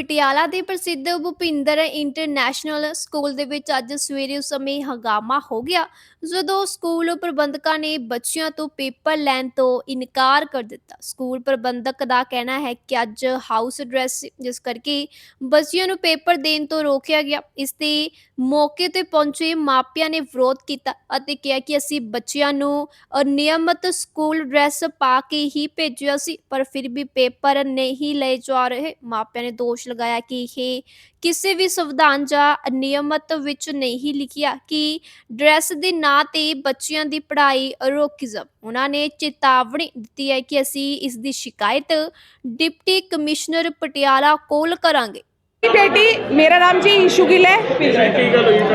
ਪਟਿਆਲਾ ਦੇ ਪ੍ਰਸਿੱਧ Bhupinder international school ਦੇ ਵਿੱਚ ਅੱਜ ਸਵੇਰੇ ਉਸ ਸਮੇਂ ਹੰਗਾਮਾ ਹੋ ਗਿਆ, ਜਦੋਂ ਸਕੂਲ ਪ੍ਰਬੰਧਕਾਂ ਨੇ ਬੱਚਿਆਂ ਤੋਂ ਪੇਪਰ ਲੈਣ ਤੋਂ ਇਨਕਾਰ ਕਰ ਦਿੱਤਾ। ਸਕੂਲ ਪ੍ਰਬੰਧਕ ਦਾ ਕਹਿਣਾ ਹੈ ਕਿ ਅੱਜ ਹਾਊਸ ਐਡਰੈਸ ਜਿਸ ਕਰਕੇ ਬੱਚਿਆਂ ਨੂੰ ਪੇਪਰ ਦੇਣ ਤੋਂ ਰੋਕਿਆ ਗਿਆ, ਇਸ ਤੇ ਮੌਕੇ ਤੇ ਪਹੁੰਚੇ ਮਾਪਿਆਂ ਨੇ ਵਿਰੋਧ ਕੀਤਾ ਅਤੇ ਕਿਹਾ ਕਿ ਅਸੀਂ ਬੱਚਿਆਂ ਨੂੰ ਅਨਿਯਮਿਤ ਸਕੂਲ ਡਰੈਸ ਪਾ ਕੇ ਹੀ ਭੇਜਿਆ ਸੀ, ਪਰ ਫਿਰ ਵੀ ਪੇਪਰ ਨਹੀਂ ਲਏ ਜਾ ਰਹੇ। ਮਾਪਿਆਂ ਨੇ ਦੋਸ਼ ਲਗਾਇਆ ਕਿ ਇਹ ਕਿਸੇ ਵੀ ਸੰਵਿਧਾਨ ਜਾਂ ਨਿਯਮਤ ਵਿੱਚ ਨਹੀਂ ਲਿਖਿਆ ਕਿ ਡਰੈਸ ਦੇ ਨਾਂ ਤੇ ਬੱਚਿਆਂ ਦੀ ਪੜ੍ਹਾਈ ਰੋਕੀ ਜਾਵੇ ਉਹਨਾਂ ਨੇ ਚੇਤਾਵਨੀ ਦਿੱਤੀ ਹੈ ਕਿ ਅਸੀਂ ਇਸ ਦੀ ਸ਼ਿਕਾਇਤ ਡਿਪਟੀ ਕਮਿਸ਼ਨਰ ਪਟਿਆਲਾ ਕੋਲ ਕਰਾਂਗੇ। ਮੇਰੀ ਬੇਟੀ ਮੇਰਾ ਨਾਮ ਜੀ ਈਸ਼ੂ ਗਿੱਲ ਹੈ।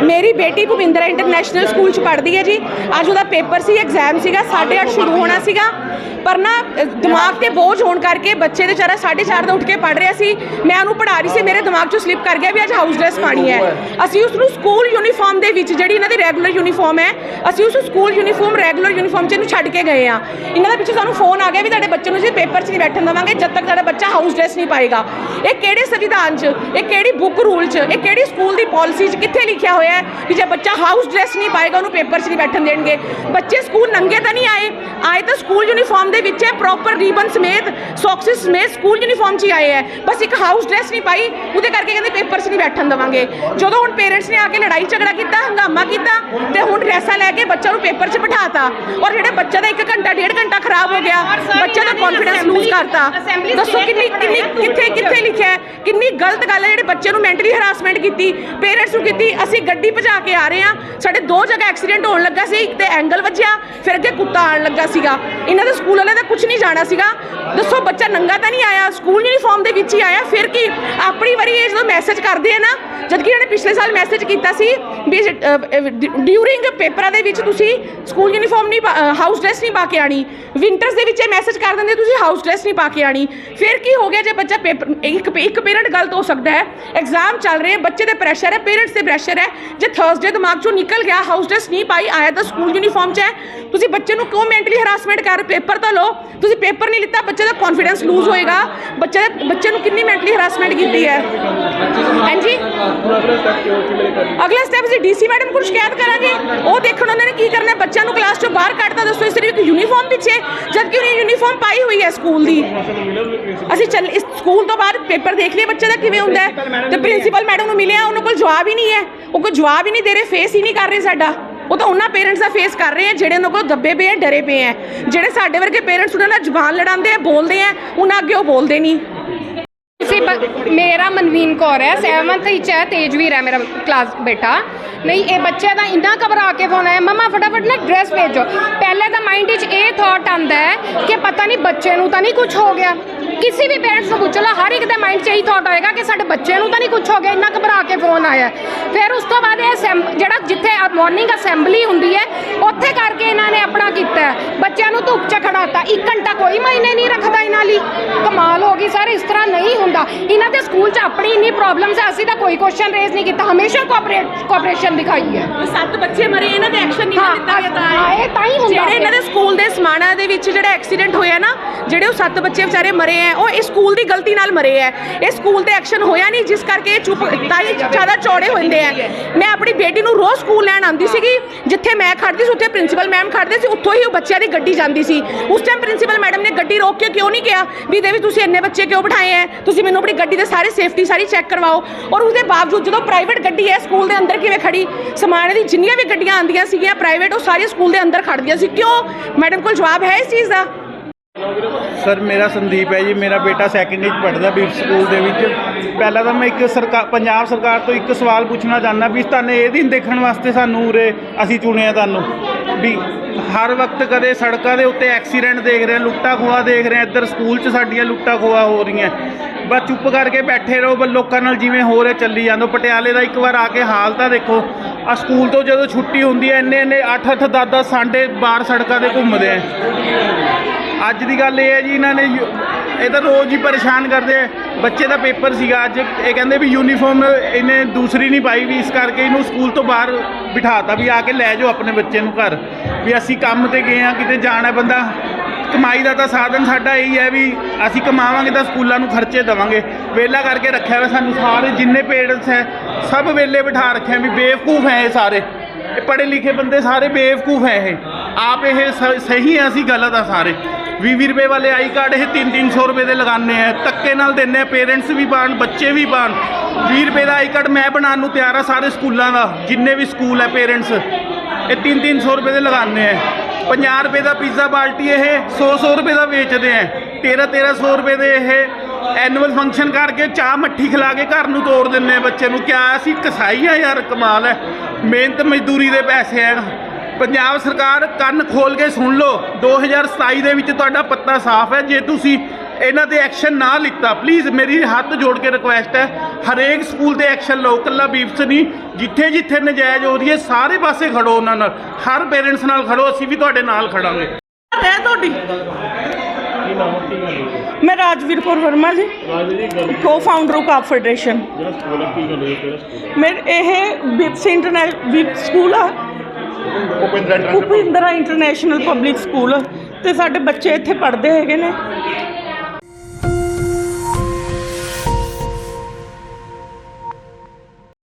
ਮੇਰੀ ਬੇਟੀ ਭੁਪਿੰਦਰਾ ਇੰਟਰਨੈਸ਼ਨਲ ਸਕੂਲ ਚ ਪੜ੍ਹਦੀ ਹੈ ਜੀ। ਅੱਜ ਉਹਦਾ ਪੇਪਰ ਸੀ ਐਗਜ਼ਾਮ ਸੀਗਾ 8:30 ਸ਼ੁਰੂ ਹੋਣਾ ਸੀਗਾ। ਪਰ ਨਾ ਅ, ਦਿਮਾਗ ਤੇ ਬੋਝ ਹੋਣ ਕਰਕੇ ਬੱਚੇ ਦੇ ਵਿਚਾਰਾ 4:30 ਦਾ ਉੱਠ ਕੇ ਪੜ੍ਹ ਰਿਹਾ ਸੀ। ਮੈਂ ਉਹਨੂੰ ਪੜ੍ਹਾ ਰਹੀ ਸੀ ਮੇਰੇ ਦਿਮਾਗ ਚੋਂ ਸਲਿੱਪ ਕਰ ਗਿਆ ਵੀ ਅੱਜ ਹਾਊਸ ਡਰੈਸ ਪਾਣੀ ਹੈ। ਅਸੀਂ ਉਸ ਨੂੰ ਸਕੂਲ ਯੂਨੀਫਾਰਮ ਦੇ ਵਿੱਚ ਜਿਹੜੀ ਇਹਨਾਂ ਦੀ ਰੈਗੂਲਰ ਯੂਨੀਫਾਰਮ ਹੈ ਅਸੀਂ ਉਸ ਸਕੂਲ ਯੂਨੀਫਾਰਮ ਰੈਗੂਲਰ ਯੂਨੀਫਾਰਮ ਚ ਇਹਨੂੰ ਛੱਡ ਕੇ ਗਏ ਆ ਇਹਨਾਂ ਦੇ ਪਿੱਛੇ ਸਾਨੂੰ ਫੋਨ ਆ ਗਿਆ ਵੀ ਤੁਹਾਡੇ ਬੱਚੇ ਨੂੰ ਅਸੀਂ ਪੇਪਰ 'ਚ ਨਹੀਂ ਬੈਠਣ ਦੇਵਾਂਗੇ ਜਦ ਤੱਕ ਤੁਹਾਡਾ ਬੱਚਾ ਹਾਊਸ ਡਰੈਸ ਨਹੀਂ ਪਾਏਗਾ। ਇਹ ਕਿਹੜੇ ਸੰਵਿਧਾਨ 'ਚ? ਇਹ ਕਿਹੜੀ ਬੁੱਕ ਰੂਲ 'ਚ ਇਹ ਕਿਹੜੀ ਸਕੂਲ ਦੀ ਪਾਲਿਸੀ 'ਚ ਕਿੱਥੇ ਲਿਖਿਆ ਹੋਇਆ ਹੈ ਕਿ ਜੇ ਬੱਚਾ ਹਾਊਸ ਡਰੈਸ ਨਹੀਂ ਪਾਏਗਾ ਉਹਨੂੰ ਪੇਪਰ 'ਚ ਨਹੀਂ ਬੈਠਣ ਦੇਣਗੇ? ਬੱਚੇ ਸਕੂਲ ਨੰਗੇ ਤਾਂ ਨਹੀਂ ਆਏ? ਆਏ ਤਾਂ ਸਕੂਲ ਯੂਨੀਫਾਰਮ ਦੇ ਵਿੱਚ ਪ੍ਰੋਪਰ ਰੀਬਨ ਸਮੇਤ ਸੌਕਸਿਸ ਸਮੇਤ ਸਕੂਲ ਯੂਨੀਫਾਰਮ 'ਚ ਹੀ ਆਏ ਹੈ। ਬਸ ਇੱਕ ਹਾਊਸ ਡਰੈਸ ਨਹੀਂ ਪਾਈ ਉਹਦੇ ਕਰਕੇ ਕਹਿੰਦੇ ਪੇਪਰ 'ਚ ਨਹੀਂ ਬੈਠਣ ਦੇਵਾਂਗੇ। ਜਦੋਂ ਹੁਣ ਪੇਰੈਂਟਸ ਨੇ ਆ ਕੇ ਲੜਾਈ ਝਗੜਾ ਕੀਤਾ ਹੰਗਾਮਾ ਕੀਤਾ ਤੇ ਹੁਣ ਡਰੈਸਾਂ ਲੈ ਕੇ ਬੱਚਾ ਨੂੰ ਪੇਪਰ 'ਚ ਬਿਠਾਤਾ। ਔਰ ਜਿਹੜੇ ਬੱਚੇ ਦਾ 1 ਘੰਟਾ ਡੇਢ ਘੰਟਾ ਖਰਾਬ ਹੋ ਗਿਆ ਬੱਚੇ ਦਾ ਕੌਨਫੀਡੈਂਸ ਲੂਜ਼ ਕਰਤਾ। ਦੱਸੋ ਕਿੰਨੀ ਕਿੰਨੀ ਕਿੱਥੇ ਕਿੱਥੇ ਲਿਖਿਆ ਹੈ? ਕਿੰਨੀ ਗਲਤ ਗੱਲ ਹੈ ਜਿਹੜੇ ਬੱਚੇ ਨੂੰ ਮੈਂਟਲੀ ਹਰਾਸਮੈਂਟ ਕੀਤੀ ਪੇਰੈਂਟਸ ਨੂੰ ਕੀਤੀ, ਅਸੀਂ ਗੱਡੀ ਭਜਾ ਕੇ ਆ ਰਹੇ ਹਾਂ। ਸਾਡੇ ਦੋ ਜਗ੍ਹਾ ਐਕਸੀਡੈਂਟ ਹੋਣ ਲੱਗਾ ਸੀ, ਇੱਕ ਤੇ ਐਂਗਲ ਵੱਜਿਆ, ਫਿਰ ਅੱਗੇ ਕੁੱਤਾ ਆਣ ਲੱਗਾ ਸੀਗਾ। ਇਹਨਾਂ ਦੇ ਸਕੂਲ ਵਾਲਿਆਂ ਦਾ ਕੁਝ ਨਹੀਂ ਜਾਣਾ ਸੀਗਾ। ਦੱਸੋ, ਬੱਚਾ ਨੰਗਾ ਤਾਂ ਨਹੀਂ ਆਇਆ? ਸਕੂਲ ਯੂਨੀਫਾਰਮ ਦੇ ਵਿੱਚ ਹੀ ਆਇਆ, ਫਿਰ ਕੀ? ਆਪਣੀ ਵਾਰੀ ਇਹ ਜਦੋਂ ਮੈਸੇਜ ਕਰਦੇ ਆ ਨਾ, ਜਦਕਿ ਇਹਨਾਂ ਨੇ ਪਿਛਲੇ ਸਾਲ ਮੈਸੇਜ ਕੀਤਾ ਸੀ ਵੀ ਡਿਊਰਿੰਗ ਪੇਪਰਾਂ ਦੇ ਵਿੱਚ ਤੁਸੀਂ ਸਕੂਲ ਯੂਨੀਫਾਰਮ ਨਹੀਂ ਹਾਊਸ ਡਰੈਸ ਨਹੀਂ ਪਾ ਕੇ ਆਣੀ ਵਿੰਟਰਸ ਦੇ ਵਿੱਚ ਇਹ ਮੈਸੇਜ ਕਰ ਦਿੰਦੇ, ਤੁਸੀਂ ਹਾਊਸ ਡਰੈਸ ਨਹੀਂ ਪਾ ਕੇ ਆਣੀ ਫਿਰ ਕੀ ਹੋ ਗਿਆ ਜੇ ਬੱਚਾ ਪੇਪਰ ਇੱਕ ਇੱਕ ਪੇਰੈਂਟ ਗਲਤ ਹੋ ਸਕਦਾ ਹੈ। ਐਗਜ਼ਾਮ ਚੱਲ ਰਹੇ ਬੱਚੇ ਦੇ ਪ੍ਰੈਸ਼ਰ ਹੈ। ਪੇਰੈਂਟਸ ਤੇ ਪ੍ਰੈਸ਼ਰ ਹੈ। ਜੇ ਥਰਸਡੇ ਦਿਮਾਗ ਚੋਂ ਨਿਕਲ ਗਿਆ ਹਾਊਸ ਡਰੈਸ ਨਹੀਂ ਪਾਈ, ਆਇਆ ਤਾਂ ਸਕੂਲ ਯੂਨੀਫਾਰਮ 'ਚ ਹੈ। ਤੁਸੀਂ ਬੱਚੇ ਨੂੰ ਕਿਉਂ ਮੈਂਟਲੀ ਹਰਾਸਮੈਂਟ ਕਰ ਪੇਪਰ ਤਾਂ ਲਓ। ਤੁਸੀਂ ਪੇਪਰ ਨਹੀਂ ਲਿੱਤਾ, ਬੱਚੇ ਦਾ ਕੌਨਫੀਡੈਂਸ ਲੂਜ਼ ਹੋਏਗਾ। ਬੱਚੇ ਦੇ ਬੱਚੇ ਨੂੰ ਕਿੰਨੀ ਮੈਂਟਲੀ ਹਰਾਸਮੈਂਟ ਕੀਤੀ ਹੈ? ਹਾਂਜੀ? ਅਗਲਾ ਸਟੈਪ ਅਸੀਂ ਡੀਸੀ ਮੈਡਮ ਕੋਲ ਸ਼ਿਕਾਇਤ ਕਰਾਂਗੇ। ਉਹ ਦੇਖਣ ਉਹਨਾਂ ਨੇ ਕੀ ਕਰਨਾ ਬੱਚਿਆਂ ਨੂੰ ਕਲਾਸ ਚੋਂ ਬਾਹਰ ਕੱਢਤਾ। ਦੱਸੋ, ਇਸ ਸਿਰਫ ਇੱਕ ਯੂਨੀਫਾਰਮ ਪਿੱਛੇ ਜਦਕਿ ਉਹਨੇ ਯੂਨੀਫਾਰਮ ਪਾਈ ਹੋਈ ਹੈ ਸਕੂਲ ਦੀ। ਅਸੀਂ ਚੱਲ ਇਸ ਸਕੂਲ ਤੋਂ ਬਾਅਦ ਪੇਪਰ ਦੇਖ ਲਈਏ ਬੱਚੇ ਦਾ ਕਿਵੇਂ ਹੁੰਦਾ ਹੈ? ਤੇ ਪ੍ਰਿੰਸੀਪਲ ਮੈਡਮ ਨੂੰ ਮਿਲਿਆ ਉਹਨਾਂ ਕੋਲ ਜਵਾਬ ਹੀ ਨਹੀਂ ਹੈ। ਉਹ ਕੋਈ ਜਵਾਬ ਹੀ ਨਹੀਂ ਦੇ ਰਹੇ ਫੇਸ ਹੀ ਨਹੀਂ ਕਰ ਰਹੇ ਸਾਡਾ। ਉਹ ਤਾਂ ਉਹਨਾਂ ਪੇਰੈਂਟਸ ਦਾ ਫੇਸ ਕਰ ਰਹੇ ਆ ਜਿਹੜੇ ਉਹਨਾਂ ਕੋਲ ਦੱਬੇ ਪਏ ਆ ਡਰੇ ਪਏ ਆ ਜਿਹੜੇ ਸਾਡੇ ਵਰਗੇ ਪੇਰੈਂਟਸ ਉਹਨਾਂ ਨਾਲ ਜ਼ੁਬਾਨ ਲੜਾਉਂਦੇ ਆ ਬੋਲਦੇ ਆ ਉਹਨਾਂ ਅੱਗੇ ਉਹ ਬੋਲਦੇ ਨਹੀਂ। ਸੀ ਬ- ਮੇਰਾ ਮਨਵੀਨ ਕੌਰ ਹੈ 7th ਵਿੱਚ ਹੈ ਤੇਜਵੀਰ ਹੈ ਮੇਰਾ ਕਲਾਸ ਬੇਟਾ। ਨਹੀਂ, ਇਹ ਬੱਚੇ ਦਾ ਇੰਨਾ ਘਬਰਾ ਕੇ ਫੋਨ ਆਇਆ, ਮਮਾ, ਫਟਾਫਟ ਨਾ ਡਰੈਸ ਭੇਜੋ। ਪਹਿਲੇ ਤਾਂ ਮਾਈਂਡ ਵਿੱਚ ਇਹ ਥਾਟ ਆਂਦਾ ਹੈ ਕਿ ਪਤਾ ਨਹੀਂ ਬੱਚੇ ਨੂੰ ਤਾਂ ਨਹੀਂ ਕੁਝ ਹੋ ਗਿਆ। ਕਿਸੇ ਵੀ ਪੇਰੈਂਟਸ ਨੂੰ ਪੁੱਛ ਲਾ, ਹਰ ਇੱਕ ਦੇ ਮਾਈਂਡ 'ਚ ਇਹੀ ਥਾਟ ਆਏਗਾ ਕਿ ਸਾਡੇ ਬੱਚੇ ਨੂੰ ਤਾਂ ਨਹੀਂ ਕੁਝ ਹੋ ਗਿਆ, ਇੰਨਾ ਘਬਰਾ ਕੇ ਫੋਨ ਆਇਆ। ਫਿਰ ਉਸ ਤੋਂ ਬਾਅਦ ਇਹ ਅਸੈਂਬ- ਜਿਹੜਾ ਜਿੱਥੇ ਮਾਰਨਿੰਗ ਅਸੈਂਬਲੀ ਹੁੰਦੀ ਹੈ ਉੱਥੇ ਕਰਕੇ ਇਹਨਾਂ ਨੇ ਆਪਣਾ ਕੀਤਾ। ਬੱਚਿਆਂ ਨੂੰ ਧੁੱਪ 'ਚ ਖੜਾਤਾ। 1 ਘੰਟਾ ਕੋਈ ਮਾਇਨੇ ਨਹੀਂ ਰੱਖਦਾ ਇਹਨਾਂ ਲਈ। ਕਮਾਲ ਹੋ ਗਈ ਸਰ ਇਸ ਤਰ੍ਹਾਂ ਨਹੀਂ ਹੁੰਦਾ। ਇਹਨਾਂ ਦੇ ਸਕੂਲ 'ਚ ਆਪਣੀ ਇੰਨੀ ਪ੍ਰੋਬਲਮਸ ਹੈ ਅਸੀਂ ਤਾਂ ਕੋਈ ਕੁਐਸਚਨ ਰੇਜ਼ ਨਹੀਂ ਕੀਤਾ। ਹਮੇਸ਼ਾ ਕੋਆਪਰੇਟ ਕੋਆਪਰੇਸ਼ਨ ਦਿਖਾਈ ਹੈ। ਸੱਤ ਬੱਚੇ ਮਰੇ ਇਹਨਾਂ ਦੇ ਐਕਸ਼ਨ ਨਹੀਂ ਦਿੱਤਾ ਗਿਆ ਤਾਂ ਹਾਂ, ਇਹ ਤਾਂ ਹੀ ਹੁੰਦਾ ਜਿਹੜੇ ਇਹਨਾਂ ਦੇ ਸਕੂਲ ਦੇ ਸਮਾਣਾ ਦੇ ਵਿੱਚ ਜਿਹੜਾ ਐਕਸੀਡੈਂਟ ਹੋਇਆ ਨਾ ਜਿਹੜੇ ਉਹ ਸੱਤ ਬੱਚੇ ਵਿਚਾਰੇ ਮਰੇ ਆ ਉਹ ਇਸ ਸਕੂਲ ਦੀ ਗਲਤੀ ਨਾਲ ਮਰੇ ਆ ਇਹ ਸਕੂਲ ਤੇ ਐਕਸ਼ਨ ਹੋਇਆ ਨਹੀਂ ਜਿਸ ਕਰਕੇ ਚੁੱਪ ਤਾਂ ਹੀ ਜ਼ਿਆਦਾ ਚੌੜੇ ਹੁੰਦੇ ਆ ਮੈਂ ਆਪਣੀ ਬੇਟੀ ਨੂੰ ਰੋਜ਼ ਸਕੂਲ ਲੈਣ ਆਉਂਦੀ ਸੀਗੀ ਜਿੱਥੇ ਮੈਂ ਖੜਦੀ ਸੀ ਉੱਥੇ ਪ੍ਰਿੰਸੀਪਲ ਮੈਮ ਖੜਦੇ ਸੀ, ਉੱਥੋਂ ਹੀ ਉਹ ਬੱਚਿਆਂ ਦੀ ਗੱਡੀ ਜਾਂਦੀ ਸੀ। ਉਸ ਟਾਈਮ ਪ੍ਰਿੰਸੀਪਲ ਮੈਡਮ ਨੇ ਗੱਡੀ ਰੋਕ ਕੇ ਕਿਉਂ ਨਹੀਂ ਕਿਹਾ ਵੀ ਦੇਵੀ ਤੁਸੀਂ ਇੰਨੇ ਬੱਚੇ ਕਿਉਂ ਬਿਠਾਏ ਆ ਤੁਸੀਂ ਮੈਨੂੰ ਆਪਣੀ ਗੱਡੀ ਦੇ ਸਾਰੇ ਸੇਫਟੀ ਸਾਰੀ ਚੈੱਕ ਕਰਵਾਓ। ਔਰ ਉਹਦੇ ਬਾਵਜੂਦ ਜਦੋਂ ਪ੍ਰਾਈਵੇਟ ਗੱਡੀ ਹੈ ਸਕੂਲ ਦੇ ਅੰਦਰ ਕਿਵੇਂ ਖੜੀ ਸਮਾਣੇ ਦੀ ਜਿੰਨੀਆਂ ਵੀ ਗੱਡੀਆਂ ਆਉਂਦੀਆਂ ਸੀਗੀਆਂ ਪ੍ਰਾਈਵੇਟ ਉਹ ਸਾਰੀਆਂ ਸਕੂਲ ਦੇ ਅੰਦਰ ਖੜਦੀਆਂ ਸੀ। ਕਿਉਂ? ਮੈਡਮ ਕੋਲ ਜਵਾਬ ਹੈ ਇਸ ਚੀਜ਼ ਦਾ? ਸਰ ਮੇਰਾ ਸੰਦੀਪ ਹੈ ਜੀ, ਮੇਰਾ ਬੇਟਾ ਸੈਕੰਡ ਵਿੱਚ ਪੜ੍ਹਦਾ ਵੀ ਸਕੂਲ ਦੇ ਵਿੱਚ। ਪਹਿਲਾਂ ਤਾਂ ਮੈਂ ਇੱਕ ਸਰਕਾਰ ਪੰਜਾਬ ਸਰਕਾਰ ਤੋਂ ਇੱਕ ਸਵਾਲ ਪੁੱਛਣਾ ਚਾਹੁੰਦਾ ਵੀ ਤੁਹਾਨੂੰ ਇਹ ਦਿਨ ਦੇਖਣ ਵਾਸਤੇ ਸਾਨੂੰ ਉਰੇ ਅਸੀਂ ਚੁਣਿਆ ਤੁਹਾਨੂੰ? ਵੀ ਹਰ ਵਕਤ ਕਦੇ ਸੜਕਾਂ ਦੇ ਉੱਤੇ ਐਕਸੀਡੈਂਟ ਦੇਖ ਰਹੇ ਲੁੱਟਾ ਖੋਆ ਦੇਖ ਰਹੇ ਇੱਧਰ ਸਕੂਲ 'ਚ ਸਾਡੀਆਂ ਲੁੱਟਾ ਖੋਆ ਹੋ ਰਹੀਆਂ। ਬਸ ਚੁੱਪ ਕਰਕੇ ਬੈਠੇ ਰਹੋ, ਬਸ ਲੋਕਾਂ ਨਾਲ ਜਿਵੇਂ ਹੋ ਰਿਹਾ, ਚੱਲੀ ਜਾਂਦੋ। ਪਟਿਆਲੇ ਦਾ ਇੱਕ ਵਾਰ ਆ ਕੇ ਹਾਲ ਤਾਂ ਦੇਖੋ ਆ ਸਕੂਲ ਤੋਂ ਜਦੋਂ ਛੁੱਟੀ ਹੁੰਦੀ ਹੈ ਇੰਨੇ ਇੰਨੇ 8 8 10 10 ਸਾਂਡੇ ਬਾਹਰ ਸੜਕਾਂ ਤੇ ਘੁੰਮਦੇ ਆ। ਅੱਜ ਦੀ ਗੱਲ ਇਹ ਹੈ ਜੀ, ਇਹਨਾਂ ਨੇ ਯੂ- ਇਹ ਤਾਂ ਰੋਜ਼ ਹੀ ਪਰੇਸ਼ਾਨ ਕਰਦੇ ਆ। ਬੱਚੇ ਦਾ ਪੇਪਰ ਸੀਗਾ ਅੱਜ, ਇਹ ਕਹਿੰਦੇ ਵੀ ਯੂਨੀਫਾਰਮ ਇਹਨੇ ਦੂਸਰੀ ਨਹੀਂ ਪਾਈ ਵੀ, ਇਸ ਕਰਕੇ ਇਹਨੂੰ ਸਕੂਲ ਤੋਂ ਬਾਹਰ ਬਿਠਾਤਾ ਵੀ ਆ ਕੇ ਲੈ ਜਾਓ ਆਪਣੇ ਬੱਚੇ ਨੂੰ ਘਰ। ਵੀ ਅਸੀਂ ਕੰਮ ਤੇ ਗਏ ਆ ਕਿਤੇ ਜਾਣਾ ਬੰਦਾ, ਕਮਾਈ ਦਾ ਤਾਂ ਸਾਧਨ ਸਾਡਾ ਇਹੀ ਹੈ ਵੀ ਅਸੀਂ ਕਮਾਵਾਂਗੇ ਤਾਂ ਸਕੂਲਾਂ ਨੂੰ ਖਰਚੇ ਦੇਵਾਂਗੇ। ਵੇਲਾ ਕਰਕੇ ਰੱਖਿਆ ਹੋਇਆ ਸਾਨੂੰ ਸਾਰੇ, ਜਿੰਨੇ ਪੇਰੈਂਟਸ ਹੈ, ਸਭ ਵੇਲੇ ਬਿਠਾ ਰੱਖਿਆ ਵੀ ਬੇਵਕੂਫ ਹੈ ਇਹ ਸਾਰੇ। ਇਹ ਪੜ੍ਹੇ ਲਿਖੇ ਬੰਦੇ ਸਾਰੇ ਬੇਵਕੂਫ ਹੈ ਇਹ। ਆਪ ਇਹ ਸ- ਸਹੀ ਹੈ ਅਸੀਂ ਗਲਤ ਆ ਸਾਰੇ। 20 ਰੁਪਏ ਵਾਲੇ ਆਈ ਕਾਰਡ, ਇਹ 3-300 ਰੁਪਏ ਦੇ ਲਗਾਉਂਦੇ ਆ। ਧੱਕੇ ਨਾਲ ਦਿੰਦੇ ਆ, ਪੇਰੈਂਟਸ ਵੀ ਪਾਣ ਬੱਚੇ ਵੀ ਪਾਣ 20 ਰੁਪਏ ਦਾ ਆਈ ਕਾਰਡ ਮੈਂ ਬਣਾਉਣ ਨੂੰ ਤਿਆਰ ਆ ਸਾਰੇ ਸਕੂਲਾਂ ਦਾ, ਜਿੰਨੇ ਵੀ ਸਕੂਲ ਹੈ ਪੇਰੈਂਟਸ। ਇਹ 3-300 ਰੁਪਏ ਦੇ ਲਗਾਉਂਦੇ ਆ। 50 ਰੁਪਏ ਦਾ ਪੀਜ਼ਾ ਬਾਲਟੀ ਇਹ 100-100 ਰੁਪਏ ਦਾ ਵੇਚਦੇ ਆ। 13-1300 ਰੁਪਏ ਦੇ ਇਹ ਐਨੂਅਲ ਫੰਕਸ਼ਨ ਕਰਕੇ ਚਾਹ ਮੱਠੀ ਖਿਲਾ ਕੇ ਘਰ ਨੂੰ ਤੋੜ ਦਿੰਦੇ ਆ ਬੱਚੇ ਨੂੰ। ਕਿਆ ਅਸੀਂ ਕਸਾਈ ਆ ਯਾਰ, ਕਮਾਲ ਹੈ। ਮਿਹਨਤ ਮਜ਼ਦੂਰੀ ਦੇ ਪੈਸੇ ਆ। ਪੰਜਾਬ ਸਰਕਾਰ ਕੰਨ ਖੋਲ ਕੇ ਸੁਣ ਲਓ। 2027 ਦੇ ਵਿੱਚ ਤੁਹਾਡਾ ਪੱਤਾ ਸਾਫ਼ ਹੈ। ਜੇ ਤੁਸੀਂ ਇਹਨਾਂ ਤੇ ਐਕਸ਼ਨ ਨਾ ਲਿੱਤਾ ਪਲੀਜ਼ ਮੇਰੀ ਹੱਥ ਜੋੜ ਕੇ ਰਿਕੁਐਸਟ ਹੈ ਹਰੇਕ ਸਕੂਲ ਤੇ ਐਕਸ਼ਨ ਲਓ ਕੱਲਾ ਬੀਫਸ ਨਹੀਂ ਜਿੱਥੇ ਜਿੱਥੇ ਨਜਾਇਜ਼ ਹੋ ਰਹੀ ਹੈ ਸਾਰੇ ਪਾਸੇ ਖੜੋ ਉਹਨਾਂ ਨਾਲ। ਹਰ ਪੇਰੈਂਟਸ ਨਾਲ ਖੜੋ ਅਸੀਂ ਵੀ ਤੁਹਾਡੇ ਨਾਲ ਖੜਾਂਗੇ। ਹੈ ਤੁਹਾਡੀ ਮੈਂ ਰਾਜਵੀਰ ਕੌਰ ਵਰਮਾ ਜੀ। ਕੋ ਫਾਊਂਡਰ ਆਫ ਫੈਡਰੇਸ਼ਨ ਮੇਰੇ ਇਹ ਬਿਪਸ ਇੰਟਰਨੈਸ਼ਨਲ ਬਿਪ ਸਕੂਲ ਆ। ਭੁਪਿੰਦਰਾ ਇੰਟਰਨੈਸ਼ਨਲ ਪਬਲਿਕ ਸਕੂਲ ਤੇ ਸਾਡੇ ਬੱਚੇ ਇੱਥੇ ਪੜ੍ਹਦੇ ਹੈਗੇ ਨੇ।